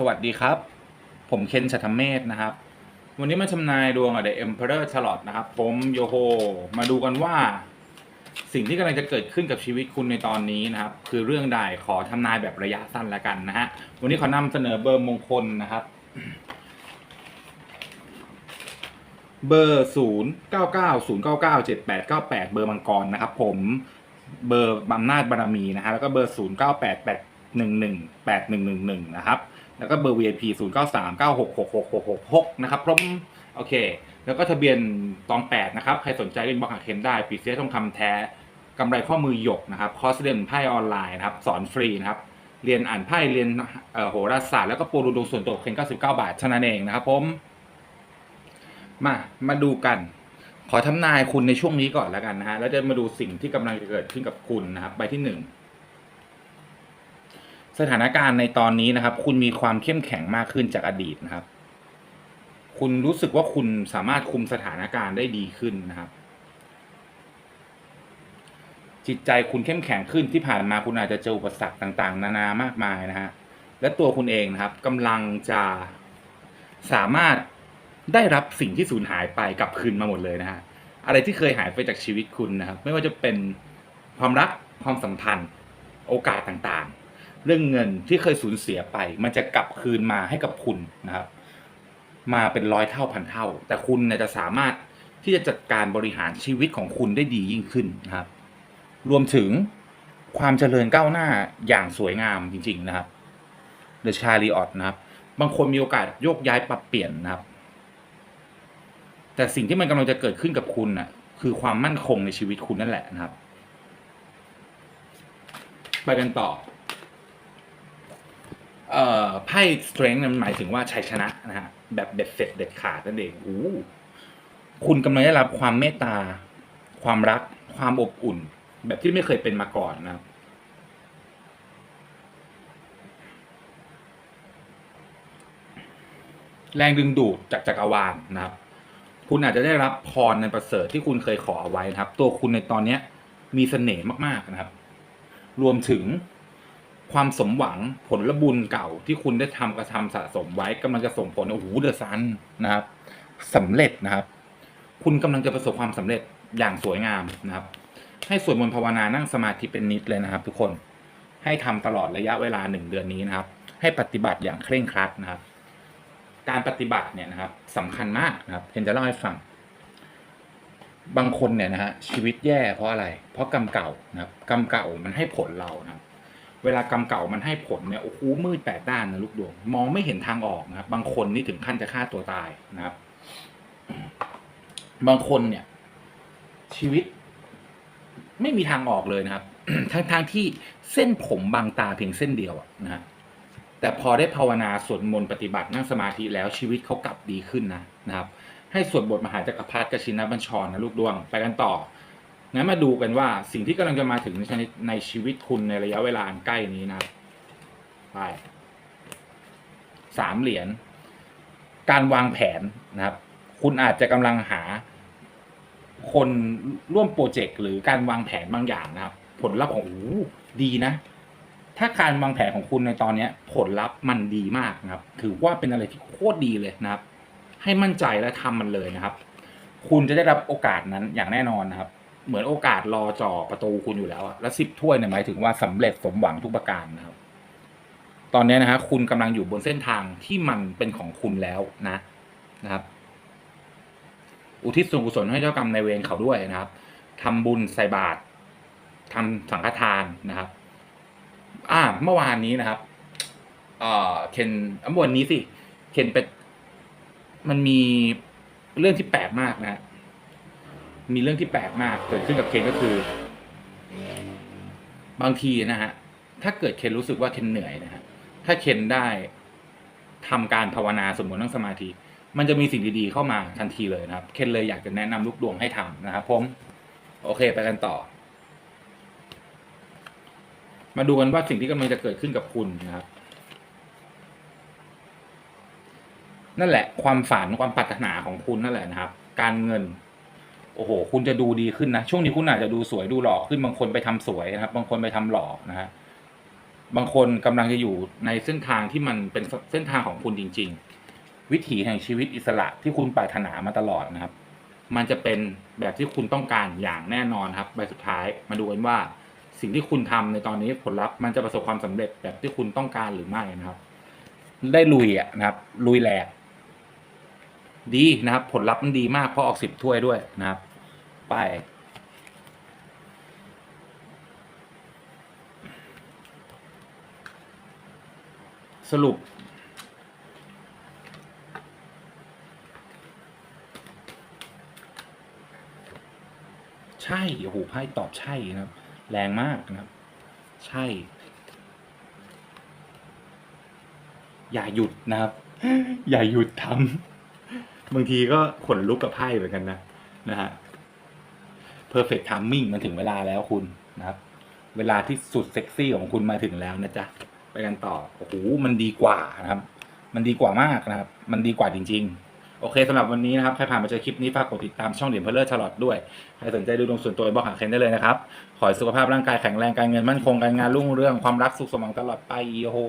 สวัสดีครับ ผมเคนชัตเมธนะครับ วันนี้มาชำนายดวงกับ The Emperor c h a r l o t นะครับ ผมโยโฮ มาดูกันว่า สิ่งที่กำลังจะเกิดขึ้นกับชีวิตคุณในตอนนี้นะครับ คือเรื่องใดขอทำนายแบบระยะสั้นแล้วกันนะฮะ วันนี้ขอนำเสนอเบอร์มงคลนะครับ เบอร์ศูนย์เก้าเก้าศูนย์เก้าเก้าเจ็ดแปดเก้าแปดเบอร์มังกรนะครับ ผมเบอร์อำนาจบารมีนะฮะแล้วก็เบอร์ศูนย์เก้าแปดแปดหนึ่งหนึ่งแปดหนึ่งหนึ่งหนึ่งนะครับ แล้วก็เบอร์ VIP ศูนย์เก้าสามเก้าหกหกหกหกหกหกนะครับผมโอเค แล้วก็ทะเบียนตองแปดนะครับ ใครสนใจเล่นบล็อกหาเคนได้ปีเซียทองคำแท้กำไรข้อมือหยกนะครับ คอร์สเรียนไพ่ออนไลน์นะครับ สอนฟรีนะครับ เรียนอ่านไพ่เรียนโหราศาสตร์แล้วก็โปรดูดวงส่วนตัวเคน99 บาทเท่านั้นเองนะครับผมมามาดูกันขอทำนายคุณในช่วงนี้ก่อนแล้วกันนะฮะแล้วจะมาดูสิ่งที่กำลังจะเกิดขึ้นกับคุณนะครับใบที่หนึ่ง สถานการณ์ในตอนนี้นะครับ คุณมีความเข้มแข็งมากขึ้นจากอดีตนะครับ คุณรู้สึกว่าคุณสามารถคุมสถานการณ์ได้ดีขึ้นนะครับ จิตใจคุณเข้มแข็งขึ้นที่ผ่านมาคุณอาจจะเจออุปสรรคต่าง ๆ นานามากมายนะฮะและตัวคุณเองนะครับกำลังจะสามารถได้รับสิ่งที่สูญหายไปกลับคืนมาหมดเลยนะฮะอะไรที่เคยหายไปจากชีวิตคุณนะครับ ไม่ว่าจะเป็นความรักความสัมพันธ์ โอกาสต่างๆ เรื่องเงินที่เคยสูญเสียไป มันจะกลับคืนมาให้กับคุณนะครับ มาเป็นร้อยเท่าพันเท่า แต่คุณเนี่ยจะสามารถที่จะจัดการบริหารชีวิตของคุณได้ดียิ่งขึ้นนะครับ รวมถึงความเจริญก้าวหน้าอย่างสวยงามจริง ๆ นะครับ The Chariot นะครับ บางคนมีโอกาสโยกย้ายปรับเปลี่ยนนะครับ แต่สิ่งที่มันกำลังจะเกิดขึ้นกับคุณน่ะคือความมั่นคงในชีวิตคุณนั่นแหละนะครับ ไปกันต่อ่ไพ่ strength นั้นหมายถึงว่าชัยชนะนะฮะแบบเด็ดเสร็จเด็ดขาดนั่นเองโอ้คุณกำลังได้รับความเมตตา ความรัก ความอบอุ่น แบบที่ไม่เคยเป็นมาก่อนนะครับแรงดึงดูดจากจักรวาลนะครับ คุณอาจจะได้รับพรในประเสริฐที่คุณเคยขอเอาไว้นะครับ ตัวคุณในตอนเนี้ยมีเสน่ห์มากๆนะครับ รวมถึง ความสมหวังผลบุญเก่าที่คุณได้ทำกระทำสะสมไว้กำลังจะส่งผลโอ้โหเดือะซันนะครับสำเร็จนะครับ คุณกำลังจะประสบความสำเร็จอย่างสวยงามนะครับ ให้สวดมนต์ภาวนานั่งสมาธิเป็นนิดเลยนะครับ ทุกคนให้ทำตลอดระยะเวลาหนึ่งเดือนนี้นะครับ ให้ปฏิบัติอย่างเคร่งครัดนะครับ การปฏิบัติเนี่ยนะครับสำคัญมากนะครับเห็นจะเล่าให้ฟัง บางคนเนี่ยนะฮะชีวิตแย่เพราะอะไร เพราะกรรมเก่านะครับกรรมเก่ามันให้ผลเรานะครับ เวลากรรมเก่ามันให้ผลเนี่ยโอ้โหมืดแปดด้านนะลูกดวง มองไม่เห็นทางออกนะครับ บางคนนี่ถึงขั้นจะฆ่าตัวตายนะครับ บางคนเนี่ย ชีวิต ไม่มีทางออกเลยนะครับทั้งทางๆที่เส้นผมบางตาเพียงเส้นเดียวนะฮะแต่พอได้ภาวนาสวดมนต์ปฏิบัตินั่งสมาธิแล้วชีวิตเขากลับดีขึ้นนะนะครับ ให้สวดบทมหาจักรพรรดิกชินบัญชรนะลูกดวง ไปกันต่อ งั้นมาดูกันว่าสิ่งที่กำลังจะมาถึงในในชีวิตคุณในระยะเวลาอันใกล้นี้นะครับไปสามเหรียญการวางแผนนะครับ คุณอาจจะกำลังหาคนร่วมโปรเจกต์หรือการวางแผนบางอย่างนะครับ ผลลัพธ์ของโอ้ดีนะ ถ้าการวางแผนของคุณในตอนนี้ผลลัพธ์มันดีมากนะครับ ถือว่าเป็นอะไรที่โคตรดีเลยนะครับ ให้มั่นใจและทำมันเลยนะครับ คุณจะได้รับโอกาสนั้นอย่างแน่นอนนะครับ เหมือนโอกาสรอจ่อประตูคุณอยู่แล้วอะแล้วสิบถ้วยเนี่ยหมายถึงว่าสำเร็จสมหวังทุกประการนะครับ ตอนนี้นะฮะคุณกำลังอยู่บนเส้นทางที่มันเป็นของคุณแล้วนะนะครับ อุทิศส่วนกุศลให้เจ้ากรรมในเวรเขาด้วยนะครับทำบุญใส่บาตรทำสังฆทานนะครับ อ่า เมื่อวานนี้นะครับ เอ่อเคนอะเมื่อวันนี้สิเคนเป็นมันมีเรื่องที่แปลกมากนะฮะ มีเรื่องที่แปลกมากเกิดขึ้นกับเคนก็คือ บางทีนะฮะถ้าเกิดเคนรู้สึกว่าเคนเหนื่อยนะฮะถ้าเคนได้ทำการภาวนาสวดมต์นั่งสมาธิ มันจะมีสิ่งดีๆเข้ามาทันทีเลยนะครับ เคนเลยอยากจะแนะนำลูกดวงให้ทำนะครับผม โอเคไปกันต่อ มาดูกันว่าสิ่งที่กำลังจะเกิดขึ้นกับคุณนะครับ นั่นแหละ ความฝันความปรารถนาของคุณนั่นแหละนะครับ การเงิน โอ้โห คุณจะดูดีขึ้นนะ ช่วงนี้คุณอาจจะดูสวยดูหล่อขึ้น บางคนไปทำสวยนะครับ บางคนไปทำหล่อนะฮะ บางคนกำลังจะอยู่ในเส้นทางที่มันเป็นเส้นทางของคุณจริง ๆ วิถีแห่งชีวิตอิสระที่คุณปรารถนามาตลอดนะครับ มันจะเป็นแบบที่คุณต้องการอย่างแน่นอนครับใบสุดท้าย มาดูกันว่าสิ่งที่คุณทำในตอนนี้ผลลัพธ์มันจะประสบความสำเร็จแบบที่คุณต้องการหรือไม่นะครับ ได้ลุยอะนะครับ ลุยแหลกดีนะครับ ผลลัพธ์มันดีมากเพราะออกสิบถ้วยด้วยนะครับ ไป สรุป ใช่ โอ้โหไพ่ตอบใช่นะครับ แรงมากนะครับ ใช่ อย่าหยุดนะครับ อย่าหยุดทำบางทีก็ขนลุกกับไพ่เหมือนกันนะนะฮะ perfect timing มันถึงเวลาแล้วคุณนะครับ เวลาที่สุดเซ็กซี่ของคุณมาถึงแล้วนะจ๊ะ ไปกันต่อ โอ้โห มันดีกว่านะครับ มันดีกว่ามากนะครับ มันดีกว่าจริง ๆ โอเคสำหรับวันนี้นะครับ ใครผ่านมาเจอคลิปนี้ฝากกดติดตามช่องเหรียญเพลเลอร์ชาร์ลอตด้วย ใครสนใจดูดวงส่วนตัวบอกหาเคนได้เลยนะครับ ขอให้สุขภาพร่างกายแข็งแรง การเงินมั่นคง การงานรุ่งเรือง ความรักสุขสมหวังตลอดไปโอ้โห